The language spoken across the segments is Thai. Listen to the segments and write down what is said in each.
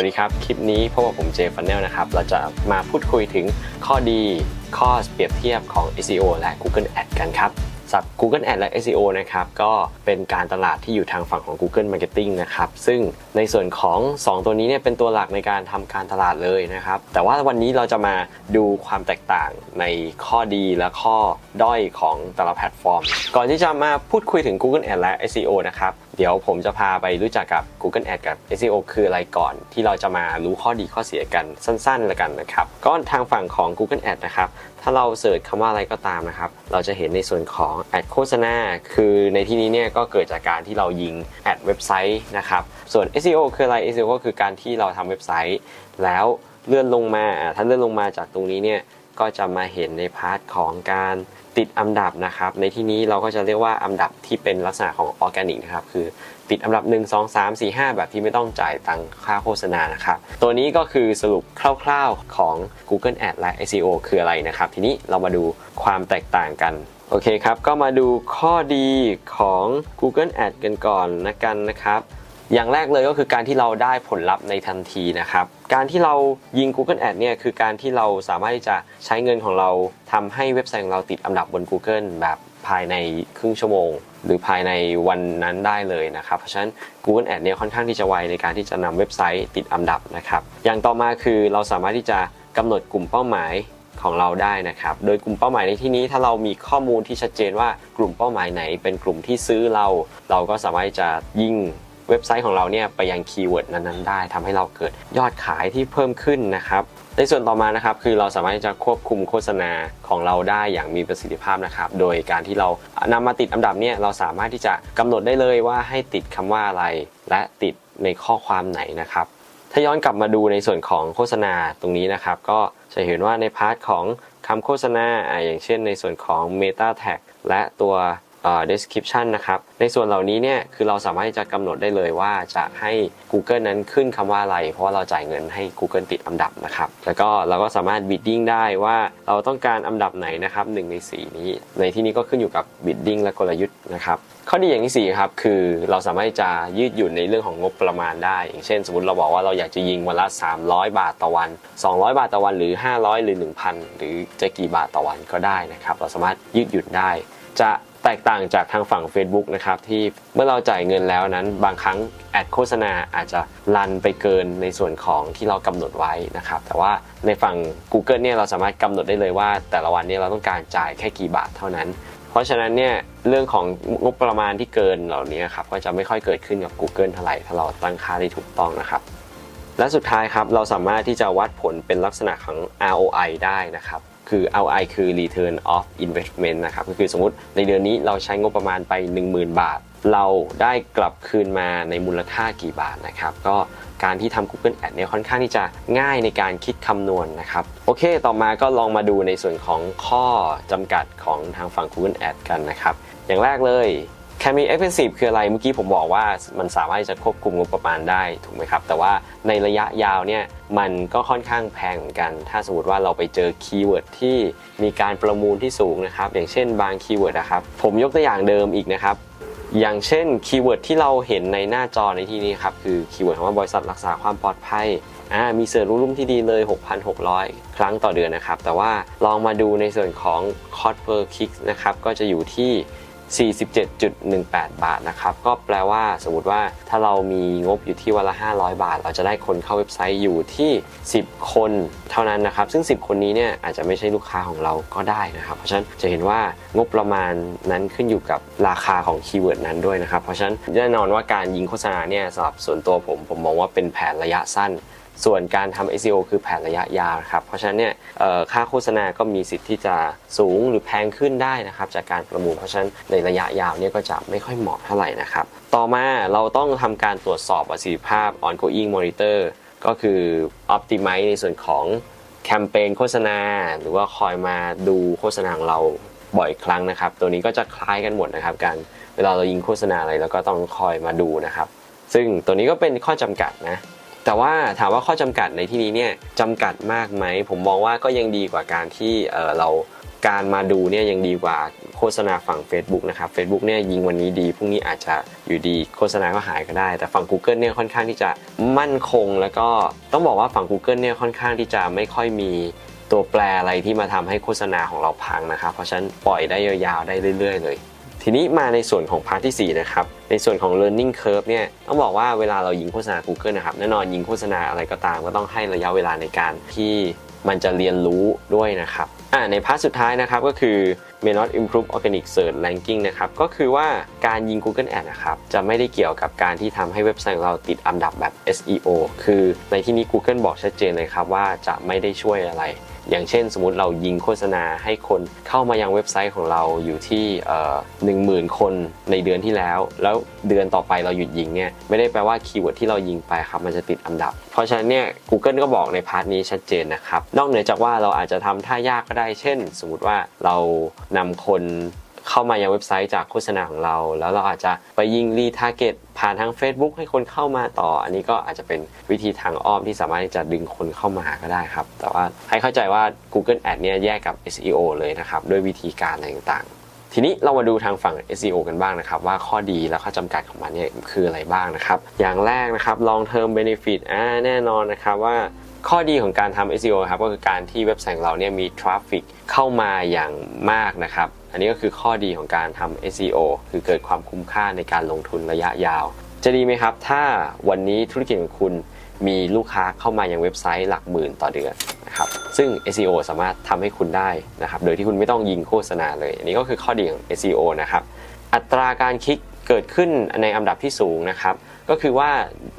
วัสดีครับ คลิปนี้พบกับผมเจฟันเนลนะครับ เราจะมาพูดคุยถึงข้อดีข้อเปรียบเทียบของ SEO และ Google Ad กันครับสำหรับ Google Ad และ SEO นะครับ ก็เป็นการตลาดที่อยู่ทางฝั่งของ Google Marketing นะครับ ซึ่งในส่วนของ 2 ตัวนี้เนี่ยเป็นตัวหลักในการทำการตลาดเลยนะครับ แต่ว่าวันนี้เราจะมาดูความแตกต่างในข้อดีและข้อด้อยของแต่ละแพลตฟอร์ม ก่อนที่จะมาพูดคุยถึง Google Ad และ SEO นะครับ เดี๋ยวผมจะพาไปรู้จักกับ Google Ad กับ SEO คืออะไรก่อน ที่เราจะมารู้ข้อดีข้อเสียกันสั้นๆแล้วกันนะครับก็ทางฝั่งของ Google Ad นะครับถ้าเราเสิร์ชคำว่าอะไรก็ตามนะครับเราจะเห็นในส่วนของแอดโฆษณาคือในที่นี้เนี่ยก็เกิดจากการที่เรายิงแอดเว็บไซต์นะครับส่วน SEO คืออะไร SEO ก็คือการที่เราทำเว็บไซต์ แล้วเลื่อนลงมาอ่าถ้าเลื่อนลงมาจากตรงนี้เนี่ย ก็จะมาเห็นในพาร์ทของการติดอันดับนะครับ ในที่นี้เราก็จะเรียกว่าอันดับที่เป็นลักษณะของออร์แกนิกนะครับ คือติดอันดับ 1 2 3 4 5 แบบที่ไม่ต้องจ่ายตังค่าโฆษณานะครับ ตัวนี้ก็คือสรุปคร่าวๆของ Google Ad และ SEO คืออะไรนะครับ ทีนี้เรามาดูความแตกต่างกันโอเคครับ ก็มาดูข้อดีของ Google Ad กันก่อนนะกันนะครับ อย่างแรกเลยก็คือการที่เราได้ผลลัพธ์ในทันทีนะครับ การที่เรายิง Google Ad เนี่ยคือการที่เราสามารถที่จะใช้เงินของเราทำให้เว็บไซต์ของเราติดอันดับบน Google แบบภายในครึ่งชั่วโมง หรือภายในวันนั้นได้เลยนะครับ เพราะฉะนั้น Google Ad เนี่ยค่อนข้างที่จะไวในการที่จะนำเว็บไซต์ติดอันดับนะครับ อย่างต่อมาคือเราสามารถที่จะกำหนดกลุ่มเป้าหมายของเราได้นะครับ โดยกลุ่มเป้าหมายในที่นี้ถ้าเรามีข้อมูลที่ชัดเจนว่ากลุ่มเป้าหมายไหน เป็นกลุ่มที่ซื้อเรา เราก็สามารถที่จะยิง เว็บไซต์ของเราเนี่ยไปยังคีย์เวิร์ดนั้นๆได้ทำให้เราเกิดยอดขายที่เพิ่มขึ้นนะครับในส่วนต่อมานะครับคือเราสามารถที่จะควบคุมโฆษณาของเราได้อย่างมีประสิทธิภาพนะครับโดยการที่เรานำมาติดอันดับเนี่ยเราสามารถที่จะกำหนดได้เลยว่าให้ติดคำว่าอะไร และติดในข้อความไหนนะครับถ้าย้อนกลับมาดูในส่วนของโฆษณาตรงนี้นะครับ ก็จะเห็นว่าในพาร์ทของคำโฆษณาอย่างเช่นในส่วนของ Meta Tag และตัว description นะครับ ในส่วนเหล่านี้เนี่ยคือเราสามารถจะกำหนดได้เลยว่าจะให้ Google นั้นขึ้นคำว่าอะไร เพราะว่าเราจ่ายเงินให้ Google ติดอันดับนะครับ แล้วก็เราก็สามารถ bidding ได้ว่าเราต้องการอันดับไหนนะครับหนึ่งในสีนี้ ในที่นี้ก็ขึ้นอยู่กับ bidding และกลยุทธ์นะครับข้อดีอย่างที่สี่ครับคือเราสามารถจะยืดหยุ่นในเรื่องของงบประมาณได้ อย่างเช่น สมมติเราบอกว่าเราอยากจะยิงวันละ 300 บาทต่อวัน 200 บาทต่อวันหรือ 500 หรือ 1,000 หรือจะกี่บาทต่อวันก็ได้นะครับ เราสามารถยืดหยุ่นได้ จะ แตกต่างจากทางฝั่ง Facebook นะครับที่เมื่อเราจ่ายเงินแล้วนั้น บางครั้งแอดโฆษณาอาจจะลันไปเกินในส่วนของที่เรากำหนดไว้นะครับแต่ว่าในฝั่ง Google เนี่ยเราสามารถกำหนดได้เลยว่า แต่ละวันเนี่ยเราต้องการจ่ายแค่กี่บาทเท่านั้น เพราะฉะนั้นเนี่ยเรื่องของงบประมาณที่เกินเหล่านี้ครับก็จะไม่ค่อยเกิดขึ้นกับ Google เท่าไหร่ถ้าเราตั้งค่าได้ถูกต้องนะครับและสุดท้ายครับเราสามารถที่จะวัดผลเป็นลักษณะของ ROI ได้นะครับ คือ ROI คือ Return of Investment นะครับก็คือสมมติในเดือนนี้เราใช้งบประมาณไป 10,000 บาท เราได้กลับคืนมาในมูลค่ากี่บาทนะครับก็การที่ทำ Google Ad เนี่ยค่อนข้างที่จะง่ายในการคิดคำนวณนะครับโอเค ต่อมาก็ลองมาดูในส่วนของข้อจำกัดของทางฝั่ง Google Ad กันนะครับอย่างแรกเลย Can be expensive คืออะไรเมื่อกี้ผมบอกว่ามันสามารถจะควบคุมงบประมาณได้ถูกไหมครับ แต่ว่าในระยะยาวเนี่ยมันก็ค่อนข้างแพงเหมือนกัน ถ้าสมมติว่าเราไปเจอคีย์เวิร์ดที่มีการประมูลที่สูงนะครับ อย่างเช่นบางคีย์เวิร์ดนะครับ ผมยกตัวอย่างเดิมอีกนะครับ อย่างเช่นคีย์เวิร์ดที่เราเห็นในหน้าจอในที่นี้ครับคือคีย์เวิร์ดคำว่าบริษัทรักษาความปลอดภัยอ่ามีเสิร์ชรุ่มที่ดีเลย 6,600 ครั้งต่อเดือนนะครับ แต่ว่าลองมาดูในส่วนของ cost per click นะครับก็จะอยู่ที่ 47.18 บาทนะครับ ก็แปลว่าสมมติว่าถ้าเรามีงบอยู่ที่วันละ 500 บาท เราจะได้คนเข้าเว็บไซต์อยู่ที่ 10 คนเท่านั้นนะครับ ซึ่ง 10 คนนี้เนี่ยอาจจะไม่ใช่ลูกค้าของเราก็ได้นะครับ เพราะฉะนั้นจะเห็นว่างบประมาณนั้นขึ้นอยู่กับราคาของคีย์เวิร์ดนั้นด้วยนะครับ เพราะฉะนั้นแน่นอนว่าการยิงโฆษณาเนี่ยสำหรับส่วนตัวผมผมมองว่าเป็นแผนระยะสั้น ส่วนการทำ SEO คือแผนระยะยาวครับ เพราะฉะนั้นเนี่ยค่าโฆษณาก็มีสิทธิ์ที่จะสูงหรือแพงขึ้นได้นะครับจากการประมูล เพราะฉะนั้นในระยะยาวเนี่ยก็จะไม่ค่อยเหมาะเท่าไหร่นะครับ ต่อมาเราต้องทำการตรวจสอบประสิทธิภาพ ongoing monitor ก็คือ optimize ในส่วนของแคมเปญโฆษณา หรือว่าคอยมาดูโฆษณาของเราบ่อยครั้งนะครับ ตัวนี้ก็จะคล้ายกันหมดนะครับ การเวลาเรายิงโฆษณาอะไรเราก็ต้องคอยมาดูนะครับ ซึ่งตัวนี้ก็เป็นข้อจำกัดนะ แต่ว่าถามว่าข้อจำกัดในที่นี้เนี่ยจำกัดมากไหม ผมมองว่าก็ยังดีกว่าการที่เเราการมาดูเนี่ยยังดีกว่าโฆษณาฝั่ง Facebook นะครับ Facebook เนี่ยยิงวันนี้ดีพรุ่งนี้อาจจะอยู่ดีโฆษณาก็หายก็ได้ แต่ฝั่ง Google เนี่ยค่อนข้างที่จะมั่นคง แล้วก็ต้องบอกว่าฝั่ง Google เนี่ยค่อนข้างที่จะไม่ค่อยมีตัวแปรอะไรที่มาทำให้โฆษณาของเราพังนะครับ เพราะฉะนั้นปล่อยได้ยาวๆได้เรื่อย ๆ เลย ทีนี้มาในส่วนของพาร์ทที่ 4 นะครับ ในส่วนของ learning curve เนี่ยต้องบอกว่าเวลาเรายิงโฆษณา Google นะครับแน่นอนยิงโฆษณาอะไรก็ตามก็ต้องให้ระยะเวลาในการที่มันจะเรียนรู้ด้วยนะครับอ่าในพาร์ทสุดท้ายนะครับก็คือ may not improve organic search ranking นะครับก็คือว่าการยิง Google Ad นะครับจะไม่ได้เกี่ยวกับการที่ทำให้เว็บไซต์ของเราติดอันดับแบบ SEO คือในที่นี้ Google บอกชัดเจนเลยครับว่าจะไม่ได้ช่วยอะไร อย่างเช่น สมมติเรายิงโฆษณาให้คนเข้ามายังเว็บไซต์ของเราอยู่ที่หนึ่งหมื่นคนในเดือนที่แล้ว แล้วเดือนต่อไปเราหยุดยิงเนี่ยไม่ได้แปลว่าคีย์เวิร์ดที่เรายิงไปครับมันจะติดอันดับ เพราะฉะนั้นเนี่ย Google ก็บอกในพาร์ทนี้ชัดเจนนะครับ นอกเหนือจากว่าเราอาจจะทำท่ายากก็ได้ เช่น สมมติว่าเรานำคนเข้ามายังเว็บไซต์จากโฆษณาของเรา แล้วเราอาจจะไปยิงรีทาร์เก็ต ผ่านทาง Facebook ให้คนเข้ามาต่อ อันนี้ก็อาจจะเป็นวิธีทางอ้อมที่สามารถที่จะดึงคนเข้ามาก็ได้ครับ แต่ว่าให้เข้าใจว่า Google Ad เนี่ยแยกกับ SEO เลยนะครับ ด้วยวิธีการอะไรต่างๆ ทีนี้เรามาดูทางฝั่ง SEO กันบ้างนะครับ ว่าข้อดีและข้อจำกัดของมันเนี่ยคืออะไรบ้างนะครับ อย่างแรกนะครับ long term benefit อ่าแน่นอนนะครับว่าข้อดีของการทำ SEO ครับก็คือการที่เว็บไซต์ของเราเนี่ยมีทราฟฟิกเข้ามาอย่างมากนะครับ อันนี้ก็คือข้อดีของการทำ SEO คือเกิดความคุ้มค่าในการลงทุนระยะยาว จะดีไหมครับ ถ้าวันนี้ธุรกิจของคุณมีลูกค้าเข้ามายังเว็บไซต์หลักหมื่นต่อเดือนนะครับซึ่ง SEO สามารถทำให้คุณได้นะครับ โดยที่คุณไม่ต้องยิงโฆษณาเลย อันนี้ก็คือข้อดีของ SEO นะครับ อัตราการคลิกเกิดขึ้นในอันดับที่สูงนะครับ ก็คือว่า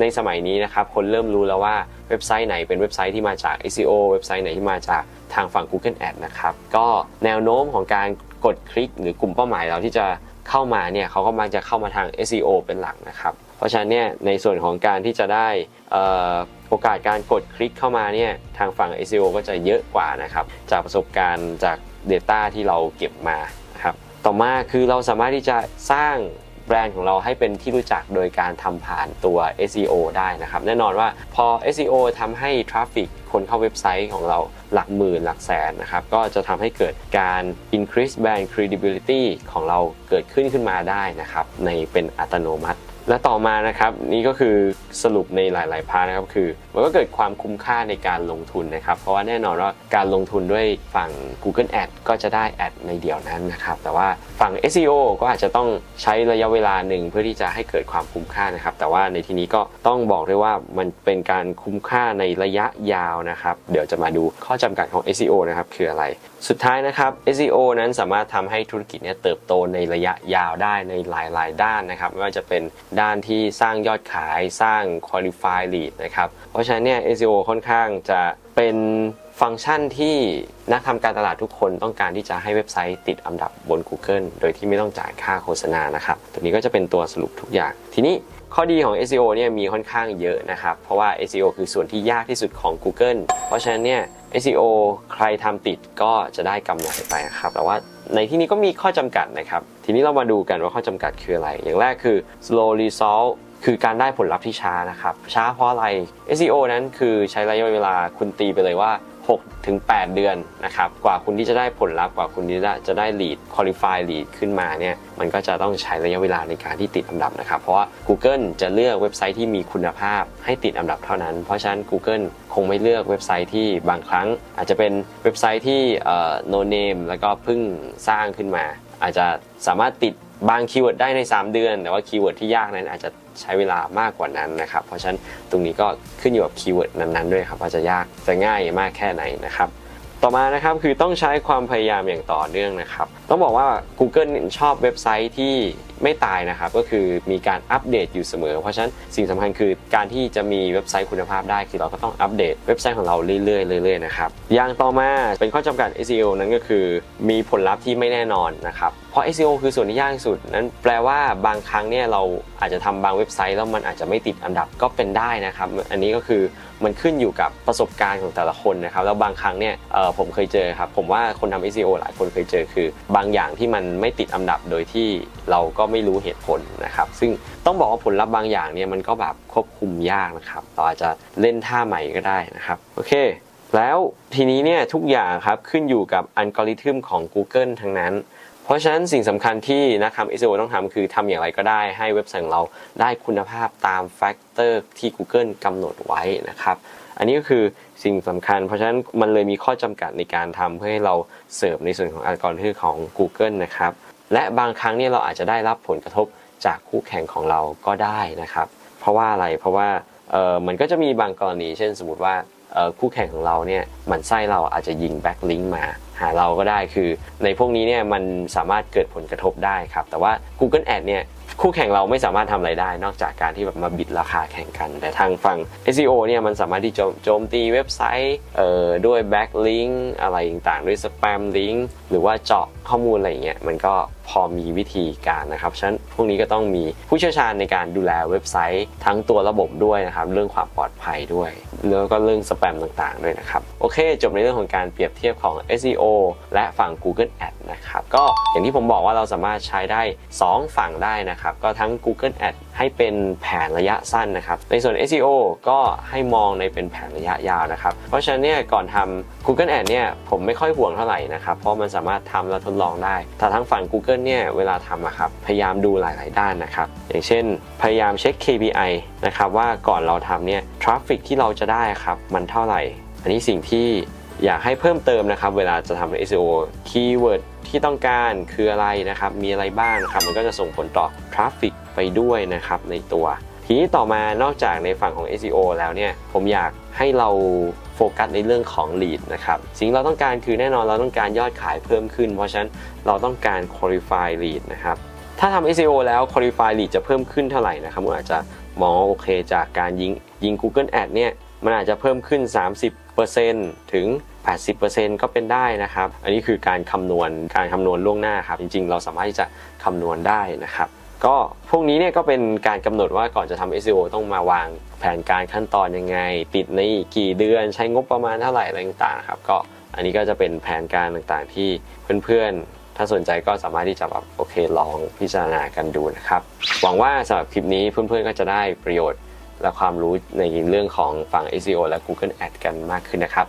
ในสมัยนี้นะครับ คนเริ่มรู้แล้วว่าเว็บไซต์ไหนเป็นเว็บไซต์ที่มาจาก SEO เว็บไซต์ไหนที่มาจากทางฝั่ง Google Ad นะครับ ก็แนวโน้มของการ กดคลิกหรือกลุ่มเป้าหมายเราที่จะเข้ามาเนี่ยเขาก็มักจะเข้ามาทาง SEO เป็นหลักนะครับ เพราะฉะนั้นเนี่ยในส่วนของการที่จะได้อโอกาสการกดคลิกเข้ามาเนี่ยทางฝั่ง SEO ก็จะเยอะกว่านะครับจากประสบการณ์จาก Data ที่เราเก็บมานะครับต่อมาคือเราสามารถที่จะสร้าง แบรนด์ของเราให้เป็นที่รู้จักโดยการทำผ่านตัว SEO ได้นะครับ แน่นอนว่าพอ SEO ทำให้ทราฟฟิกคนเข้าเว็บไซต์ของเราหลักหมื่นหลักแสนนะครับ ก็จะทำให้เกิดการ increase brand credibility ของเราเกิดขึ้นขึ้นมาได้นะครับ ในเป็นอัตโนมัติ และต่อมานะครับนี่ก็คือสรุปในหลาย ๆ พาร์ทนะครับคือ มันก็เกิดความคุ้มค่าในการลงทุนนะครับ เพราะว่าแน่นอนว่าการลงทุนด้วยฝั่ง Google Ad ก็จะได้แอดในเดียวนั้นนะครับแต่ว่าฝั่ง SEO ก็อาจจะต้องใช้ระยะเวลาหนึ่งเพื่อที่จะให้เกิดความคุ้มค่านะครับ แต่ว่าในที่นี้ก็ต้องบอกด้วยว่ามันเป็นการคุ้มค่าในระยะยาวนะครับ เดี๋ยวจะมาดูข้อจำกัดของ SEO นะครับคืออะไร สุดท้ายนะครับ SEO นั้นสามารถทำให้ธุรกิจเนี่ยเติบโตในระยะยาวได้ในหลาย ๆ ด้านนะครับไม่ว่าจะเป็นด้านที่สร้างยอดขายสร้าง qualify lead นะครับ เพราะฉะนั้นเนี่ย SEO ค่อนข้างจะเป็นฟังก์ชันที่นักทำการตลาดทุกคนต้องการที่จะให้เว็บไซต์ติดอันดับบน Google โดยที่ไม่ต้องจ่ายค่าโฆษณานะครับ ตัวนี้ก็จะเป็นตัวสรุปทุกอย่าง ทีนี้ข้อดีของ SEO เนี่ยมีค่อนข้างเยอะนะครับ เพราะว่า SEO คือส่วนที่ยากที่สุดของ Google เพราะฉะนั้นเนี่ย SEO ใครทำติดก็จะได้กำไรไปนะครับ แต่ว่าในที่นี้ก็มีข้อจำกัดนะครับ ทีนี้เรามาดูกันว่าข้อจำกัดคืออะไร อย่างแรกคือ slow result คือการได้ผลลัพธ์ที่ช้านะครับ ช้าเพราะอะไร SEO นั้นคือใช้ระยะเวลาคุณตีไปเลยว่า 6ถึง8เดือนนะครับกว่าคุณที่จะได้ผลลัพธ์กว่าคุณที่จะได้ lead qualify lead ขึ้นมาเนี่ยมันก็จะต้องใช้ระยะเวลาในการที่ติดอันดับนะครับ เพราะว่า Google จะเลือกเว็บไซต์ที่มีคุณภาพให้ติดอันดับเท่านั้น เพราะฉะนั้น Google คงไม่เลือกเว็บไซต์ที่บางครั้ง อาจจะเป็นเว็บไซต์ที่เอ่อ no name แล้วก็เพิ่งสร้างขึ้นมา อาจจะสามารถติดบางคีย์เวิร์ดได้ใน 3 เดือน แต่ว่าคีย์เวิร์ดที่ยากนั้นอาจจะใช้เวลามากกว่านั้นนะครับ เพราะฉะนั้นตรงนี้ก็ขึ้นอยู่กับคีย์เวิร์ดนั้นๆด้วยครับว่าจะยากจะง่ายมากแค่ไหนนะครับต่อมานะครับคือต้องใช้ความพยายามอย่างต่อเนื่องนะครับ ต้องบอกว่า Google ชอบเว็บไซต์ที่ไม่ตายนะครับ ก็คือมีการอัปเดตอยู่เสมอ เพราะฉะนั้นสิ่งสำคัญคือการที่จะมีเว็บไซต์คุณภาพได้ คือเราก็ต้องอัปเดตเว็บไซต์ของเราเรื่อยๆเรื่อยๆนะครับอย่างต่อมาเป็นข้อจำกัด SEO นั้นก็คือ มีผลลัพธ์ที่ไม่แน่นอนนะครับเพราะ SEO คือส่วนที่ยากที่สุด นั้นแปลว่าบางครั้งเนี่ยเราอาจจะทำบางเว็บไซต์แล้วมันอาจจะไม่ติดอันดับก็เป็นได้นะครับอันนี้ก็คือมันขึ้นอยู่กับประสบการณ์ของแต่ละคนนะครับแล้วบางครั้งเนี่ยเอ่อผมเคยเจอครับผมว่าคนทำ SEO หลายคนเคยเจอคือ บางอย่างที่มันไม่ติดอันดับโดยที่เราก็ไม่รู้เหตุผลนะครับ ซึ่งต้องบอกว่าผลลัพธ์บางอย่างเนี่ยมันก็แบบควบคุมยากนะครับเราอาจจะเล่นท่าใหม่ก็ได้นะครับโอเคแล้วทีนี้เนี่ยทุกอย่างครับขึ้นอยู่กับอัลกอริทึมของ Google ทั้งนั้น เพราะฉะนั้นสิ่งสำคัญที่นักทำ SEO ต้องทำคือทำอย่างไรก็ได้ให้เว็บไซต์ของเราได้คุณภาพตามแฟกเตอร์ที่ Google กำหนดไว้นะครับอันนี้ก็คือสิ่งสำคัญ เพราะฉะนั้นมันเลยมีข้อจำกัดในการทำเพื่อให้เราเสิร์ฟในส่วนของอัลกอริทึมของ Google นะครับ และบางครั้งเนี่ยเราอาจจะได้รับผลกระทบจากคู่แข่งของเราก็ได้นะครับ เพราะว่าอะไรเพราะว่าเออมันก็จะมีบางกรณี เช่นสมมติว่าคู่แข่งของเราเนี่ยมันไส้เราอาจจะยิงแบ็กลิงก์มา หาเราก็ได้คือในพวกนี้เนี่ยมันสามารถเกิดผลกระทบได้ครับ แต่ว่า Google Ad เนี่ยคู่แข่งเราไม่สามารถทำอะไรได้ นอกจากการที่แบบมาบิดราคาแข่งกัน แต่ทางฝั่ง SEO เนี่ยมันสามารถที่โจมตีเว็บไซต์เอ่อด้วยแบ็กลิงก์อะไรต่างๆ ด้วยสแปมลิงก์หรือว่าเจาะข้อมูลอะไรอย่างเงี้ยมันก็ พอมีวิธีการนะครับฉะนั้นพวกนี้ก็ต้องมีผู้เชี่ยวชาญในการดูแลเว็บไซต์ ทั้งตัวระบบด้วยนะครับเรื่องความปลอดภัยด้วย แล้วก็เรื่องสแปมต่างๆด้วยนะครับโอเค จบในเรื่องของการเปรียบเทียบของ SEO และฝั่ง Google Ad นะครับก็อย่างที่ผมบอกว่าเราสามารถใช้ได้ 2 ฝั่งได้นะครับก็ทั้ง Google Ad ให้เป็นแผนระยะสั้นนะครับ ในส่วน SEO ก็ให้มองในเป็นแผนระยะยาวนะครับ เพราะฉะนั้นเนี่ยก่อนทำ Google Ad เนี่ยผมไม่ค่อยห่วงเท่าไหร่นะครับ เพราะมันสามารถทำและทดลองได้ แต่ทั้งฝั่ง Google เนี่ยเวลาทำอะครับพยายามดูหลาย ๆ ด้านนะครับ อย่างเช่น พยายามเช็ค KPI นะครับว่าก่อนเราทำเนี่ยทราฟฟิกที่เราจะได้ครับมันเท่าไหร่ อันนี้สิ่งที่อยากให้เพิ่มเติมนะครับ เวลาจะทำ SEO คีย์เวิร์ดที่ต้องการคืออะไรนะครับ มีอะไรบ้างนะครับ มันก็จะส่งผลต่อทราฟฟิก ไปด้วยนะครับในตัว ทีนี้ต่อมานอกจากในฝั่งของ SEO แล้วเนี่ยผมอยากให้เราโฟกัสในเรื่องของ lead นะครับสิ่งเราต้องการคือแน่นอนเราต้องการยอดขายเพิ่มขึ้น เพราะฉะนั้นเราต้องการ qualify lead นะครับถ้าทำ SEO แล้ว qualify lead จะเพิ่มขึ้นเท่าไหร่นะครับผมอาจจะมองว่าโอเคจากการยิงยิง Google Ad เนี่ยมันอาจจะเพิ่มขึ้น 30%ถึง 80%ก็เป็นได้นะครับ อันนี้คือการคำนวณการคำนวณล่วงหน้าครับ จริงๆ เราสามารถที่จะคำนวณได้นะครับ ก็พวกนี้เนี่ยก็เป็นการกำหนดว่าก่อนจะทำ SEO ต้องมาวางแผนการขั้นตอนยังไง ติดในกี่เดือนใช้งบประมาณเท่าไหร่อะไรต่างๆครับก็อันนี้ก็จะเป็นแผนการต่างๆที่เพื่อนๆ ถ้าสนใจก็สามารถที่จะแบบโอเคลองพิจารณากันดูนะครับ หวังว่าสำหรับคลิปนี้เพื่อนๆก็จะได้ประโยชน์และความรู้ในเรื่องของฝั่ง SEO และ Google Ad กันมากขึ้นนะครับ